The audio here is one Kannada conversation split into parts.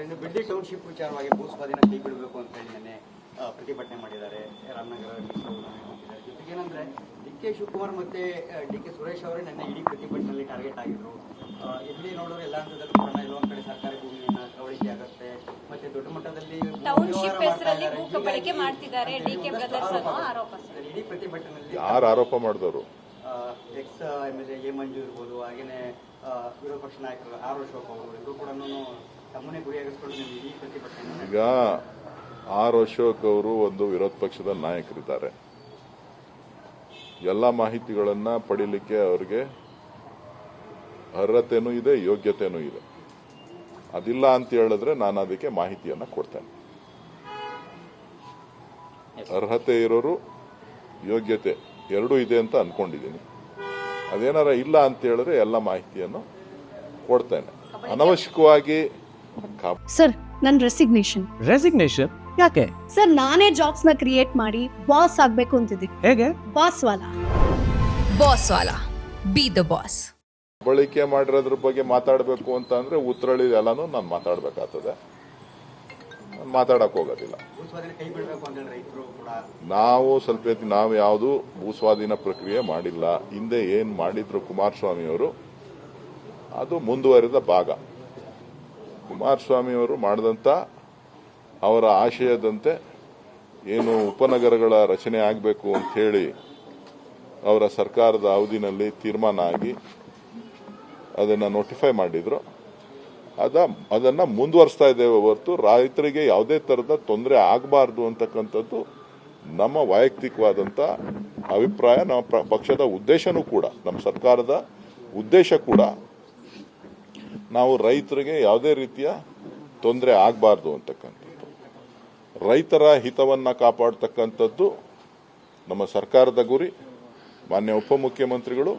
ಇನ್ನು ಬಿಡ್ದಿ ಟೌನ್ಶಿಪ್ ವಿಚಾರವಾಗಿ ಭೂ ಸ್ವಾಧೀನ ಕೈ ಬಿಡಬೇಕು ಅಂತ ಹೇಳಿ ನಿನ್ನೆ ಪ್ರತಿಭಟನೆ ಮಾಡಿದ್ದಾರೆ. ರಾಮನಗರ ಜೊತೆಗೆ ಏನಂದ್ರೆ ಡಿ ಕೆ ಶಿವಕುಮಾರ್ ಮತ್ತೆ ಡಿ ಕೆ ಸುರೇಶ್ ಅವರೇ ನಿನ್ನೆ ಇಡೀ ಪ್ರತಿಭಟನೆಯಲ್ಲಿ ಟಾರ್ಗೆಟ್ ಆಗಿದ್ರು. ಇಲ್ಲಿ ಎಲ್ಲಿ ನೋಡಿದ್ರೆ ಎಲ್ಲ ಹಂತದಲ್ಲಿ ಕೂಡ ಇರುವ ಕಡೆ ಸರ್ಕಾರಿ ಭೂಮಿಯನ್ನ ಕವಳಿಕೆ ಆಗುತ್ತೆ. ಮತ್ತೆ ದೊಡ್ಡ ಮಟ್ಟದಲ್ಲಿ ಟೌನ್ಶಿಪ್ ಹೆಸರಲ್ಲಿ ಮಾಡ್ತಾ ಭೂ ಇದ್ದಾರೆ. ಮಾಡ್ತಿದ್ದಾರೆ ಡಿ ಕೆ ಬ್ರದರ್ಸ್ ಅನ್ನೋ ಆರೋಪ. ಆರೋಪ ಇಡೀ ಪ್ರತಿಭಟನೆಯಲ್ಲಿ ಯಾರು ಆರೋಪ ಮಾಡಿದವರು? Ex M L A Manju ಇರ್ಬೋದು ಹಾಗೆಯೇ ವಿರೋಧ ಪಕ್ಷ ನಾಯಕರು, ಆರ್ ಅಶೋಕ್ ಅವರು, ಇವರು ಕೂಡ ತಮ್ಮನೇ ಗುರಿಯಾಗಿಸ್ಕೊಂಡು ಈ ಪ್ರತಿಭಟನೆ ಈಗ ಆರ್ ಅಶೋಕ್ ಅವರು ಒಂದು ವಿರೋಧ ಪಕ್ಷದ ನಾಯಕರಿದ್ದಾರೆ. ಎಲ್ಲ ಮಾಹಿತಿಗಳನ್ನ ಪಡಿಲಿಕ್ಕೆ ಅವರಿಗೆ ಅರ್ಹತೆನೂ ಇದೆ, ಯೋಗ್ಯತೆನೂ ಇದೆ. ಅದಿಲ್ಲ ಅಂತ ಹೇಳಿದ್ರೆ ನಾನು ಅದಕ್ಕೆ ಮಾಹಿತಿಯನ್ನ ಕೊಡ್ತೇನೆ. ಅರ್ಹತೆ ಇರೋರು ಯೋಗ್ಯತೆ ಎರಡೂ ಇದೆ ಅಂತ ಅನ್ಕೊಂಡಿದ್ದೀನಿ. ಅದೇನಾರ ಇಲ್ಲ ಅಂತ ಹೇಳಿದ್ರೆ ಎಲ್ಲ ಮಾಹಿತಿಯನ್ನು ಕೊಡ್ತೇನೆ. ಅನವಶ್ಯಕವಾಗಿ ಸರ್ ನನ್ನ ರೆಸಿಗ್ನೇಷನ್ ರೆಸಿಗ್ನೇಷನ್ ಯಾಕೆ? ಸರ್ ನಾನೇ ಜಾಬ್ಸ್ನ ಕ್ರಿಯೇಟ್ ಮಾಡಿ ಬಾಸ್ ಆಗ್ಬೇಕು ಅಂತಿದ್ದೀನಿ ಹೇಗೆ? ಬಾಸ್ ವಾಲ. ಬಾಸ್ ವಾಲಾ. ಬಿ ದ ಬಾಸ್ ಬಳಕೆ ಮಾಡಿರೋದ್ರ ಬಗ್ಗೆ ಮಾತಾಡಬೇಕು ಅಂತ ಅಂದ್ರೆ ಉತ್ತರಳಿ ಎಲ್ಲಾನು ನಾನು ಮಾತಾಡ್ಬೇಕಾಗ್ತದೆ. ಮಾತಾಡಕ್ ಹೋಗೋದಿಲ್ಲ. ನಾವು ಸ್ವಲ್ಪ ನಾವು ಯಾವುದು ಭೂಸ್ವಾಧೀನ ಪ್ರಕ್ರಿಯೆ ಮಾಡಿಲ್ಲ. ಹಿಂದೆ ಏನ್ ಮಾಡಿದ್ರು ಕುಮಾರಸ್ವಾಮಿ ಅವರು ಅದು ಮುಂದುವರಿದ ಭಾಗ. ಕುಮಾರಸ್ವಾಮಿ ಅವರು ಮಾಡಿದಂತ ಅವರ ಆಶಯದಂತೆ ಏನು ಉಪನಗರಗಳ ರಚನೆ ಆಗಬೇಕು ಅಂತ ಹೇಳಿ ಅವರ ಸರ್ಕಾರದ ಅವಧಿನಲ್ಲಿ ತೀರ್ಮಾನ ಆಗಿ ಅದನ್ನ ನೋಟಿಫೈ ಮಾಡಿದ್ರು. ಅದ, ಅದನ್ನ ಮುಂದುವರಿಸ್ತಾ ಇದ್ದೇವೆ ಹೊರತು ರೈತರಿಗೆ ಯಾವುದೇ ತರದ ತೊಂದರೆ ಆಗಬಾರ್ದು ಅಂತಕ್ಕಂಥದ್ದು ನಮ್ಮ ವೈಯಕ್ತಿಕವಾದಂತ ಅಭಿಪ್ರಾಯ, ನಮ್ಮ ಪಕ್ಷದ ಉದ್ದೇಶನೂ ಕೂಡ, ನಮ್ಮ ಸರ್ಕಾರದ ಉದ್ದೇಶ ಕೂಡ ನಾವು ರೈತರಿಗೆ ಯಾವುದೇ ರೀತಿಯ ತೊಂದರೆ ಆಗಬಾರ್ದು ಅಂತಕ್ಕಂಥದ್ದು. ರೈತರ ಹಿತವನ್ನ ಕಾಪಾಡ್ತಕ್ಕಂಥದ್ದು ನಮ್ಮ ಸರ್ಕಾರದ ಗುರಿ. ಮಾನ್ಯ ಉಪಮುಖ್ಯಮಂತ್ರಿಗಳು,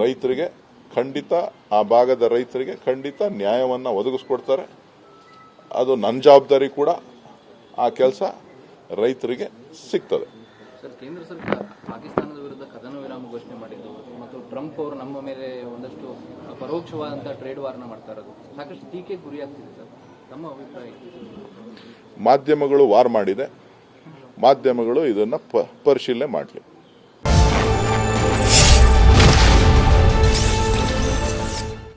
ರೈತರಿಗೆ ಖಂಡಿತ ಆ ಭಾಗದ ರೈತರಿಗೆ ಖಂಡಿತ ನ್ಯಾಯವನ್ನು ಒದಗಿಸ್ಕೊಡ್ತಾರೆ. ಅದು ನನ್ನ ಜವಾಬ್ದಾರಿ ಕೂಡ ಆ ಕೆಲಸ ರೈತರಿಗೆ ಸಿಗ್ತದೆ. ಕೇಂದ್ರ ಸರ್ಕಾರ ಪಾಕಿಸ್ತಾನದ ವಿರುದ್ಧ ಕದನ ವಿರಾಮ ಘೋಷಣೆ ಮಾಡಿದ್ದು ಮತ್ತು ಟ್ರಂಪ್ ಅವರು ನಮ್ಮ ಮೇಲೆ ಒಂದಷ್ಟು ಪರೋಕ್ಷವಾದಂತಹ ಟ್ರೇಡ್ ವಾರ್ನ ಮಾಡ್ತಾ ಇರೋದು. ಸಾಕಷ್ಟು ಟೀಕೆ ಗುರಿಯಾಗ್ತಿದೆ ಸರ್. ತಮ್ಮ ಅಭಿಪ್ರಾಯ? ಮಾಧ್ಯಮಗಳು ವಾರ್ ಮಾಡಿದೆ. ಮಾಧ್ಯಮಗಳು ಇದನ್ನ ಪರಿಶೀಲನೆ ಮಾಡಲಿ.